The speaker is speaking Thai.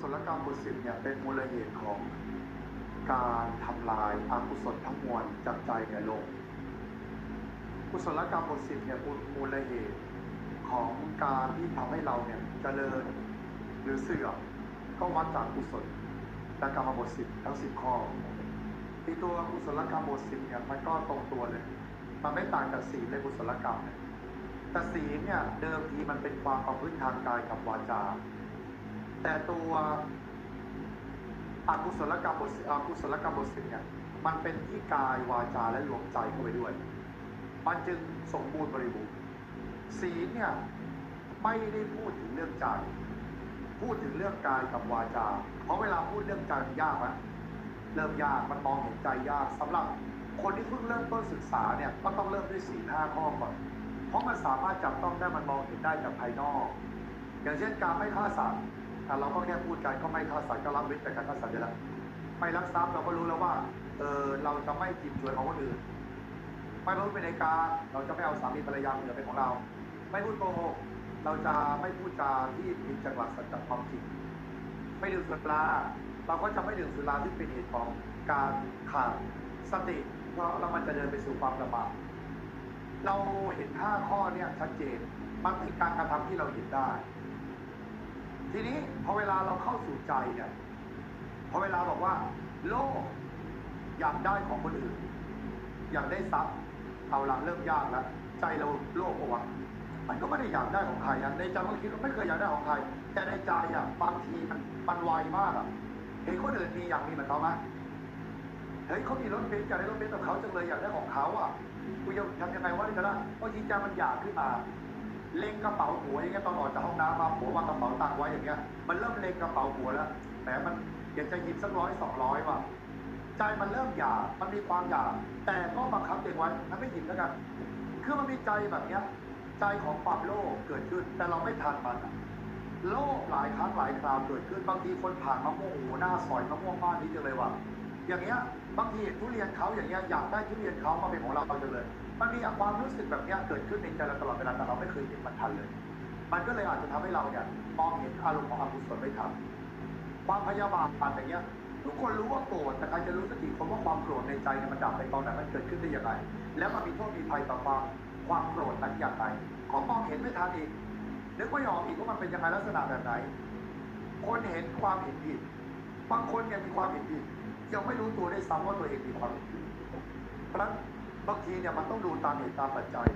ศลกรรมบทสิบเนี่ยเป็นมูลเหตุของการทำลายอากุศลทั้งมวลจากใจเนี่ยลงกุศลกรรมบทสิบเนี่ยเป็นมูลเหตุของการที่ทำให้เราเนี่ยเจริญหรือเสื่อมก็วัดจากกุศลและกรรมบทสิบทั้งสิบข้อที่ตัวกุศลกรรมบทสิบเนี่ยมันก็ตรงตัวเลย มันไม่ต่างจากศีลเลยกุศลกรรมเนี่ยแต่ศีลเนี่ยเดิมทีมันเป็นความประพฤติทางกายกับวาจา แต่ตัวอกุศลกรรมบทอกุศลกรรมบทสิบเนี่ยมันเป็นที่กายวาจาและรวมใจเข้าไปด้วย มันจึงสมบูรณ์บริบูรณ์ศีลเนี่ยไม่ได้พูดถึงเรื่องใจ พูดถึงเรื่องกายกับวาจา เพราะเวลาพูดเรื่องใจมันยากนะเริ่มยากมันมองเห็นใจยากสำหรับคนที่เพิ่งเริ่มต้นศึกษาเนี่ยก็ต้องเริ่มด้วยศีลห้าข้อก่อน เพราะมันสามารถจับต้องได้มันมองเห็นได้จากภายนอก อย่างเช่นการไม่ฆ่าสัตว์ แต่เราก็แค่พูดกันก็ไม่ฆ่าสัตว์ก็รับเว้นจากการฆ่าสัตว์อยู่แล้วไม่ลักทรัพย์เราก็รู้แล้วว่าเออเราจะไม่จิบฉวยของคนอื่น ไม่พูดเป็นในการเราจะไม่เอาสามีภรรยาเหนือเป็นของเรา ไม่พูดโกหกเราจะไม่พูดจาที่ผิดจังหวะสัจจะความจริงไม่ดื่มสุราเราก็จะไม่ดื่มสุราที่เป็นเหตุของการขาดสติ เพราะเรามันจะเดินไปสู่ความลำบากเราเห็นห้าข้อเนี่ยชัดเจนมันเป็นการกระทำที่เราเห็นได้ ทีนี้พอเวลาเราเข้าสู่ใจเนี่ยพอเวลาบอกว่า โลกอยากได้ของคนอื่น อยากได้ทรัพย์เอาละเริ่มยากแล้วใจเราโลภปะวะมันก็ไม่ได้อยากได้ของใครอะในใจบางทีเราไม่เคยอยากได้ของใคร แต่ในใจอะบางทีมันมันไวมากอะเห็นคนอื่นมีอย่ากมีเหมือนเขาไหมเฮ้ยเขามีรถเบนซ์อยากได้รถเบนซ์กับเขาจังเลยอยากได้ของเขาอะกูจะทำยังไงวะนี่ก็ได้บางทีใจมันอยากขึ้นมา เล็งกระเป๋าหัวอย่างเงี้ยตอนออกจากห้องน้ำมาหัววางกระเป๋าตังค์ไว้อย่างเงี้ยมันเริ่มเล็งกระเป๋าหัวแล้วแหมมันอยากจะหยิบสักร้อยสองร้อยว่ะใจมันเริ่มอยากมันมีความอยากแต่ก็บังคับตัวเองไว้มันไม่หยิบแล้วกันคือมันมีใจแบบเนี้ยใจของความโลภเกิดขึ้น แต่เราไม่ทันมันโลภหลายครั้งหลายคราวเกิดขึ้นบางทีคนผ่านมะม่วงโอ้โหหน้าซอยมะม่วงบ้านนี้จังเลยว่ะ อย่างเงี้ยบางทีทุเรียนเขาอย่างเงี้ยอยากได้ทุเรียนเขามาเป็นของเราจังเลย มันมีความรู้สึกแบบเนี้ยเกิดขึ้นในใจเราตลอดเวลาแต่เราไม่เคยเห็นมันทันเลย มันก็เลยอาจจะทำให้เราเนี่ยมองเห็นอารมณ์ของอกุศลไม่ทันความพยาบาทอย่างเงี้ยทุกคนรู้ว่าโกรธแต่ใครจะรู้สักทีคนว่าความโกรธในใจเนี่ยมันดับไปตอนไหนมันเกิดขึ้นได้ยังไงแล้วมันมีโทษมีภัยต่อความความโกรธนั้นอย่างไรก็มองเห็นไม่ทันอีกนึกไม่ออกอีกว่ามันเป็นยังไงลักษณะแบบไหน คนเห็นความเห็นผิดบางคนเนี่ยมีความเห็นผิด ยังไม่รู้ตัวได้วยซ้ำว่าตัวเองมีความเห็นผิดเพราะฉะนั้นบางทีเนี่ยมันต้องดูตามเหตุตามปัจจัย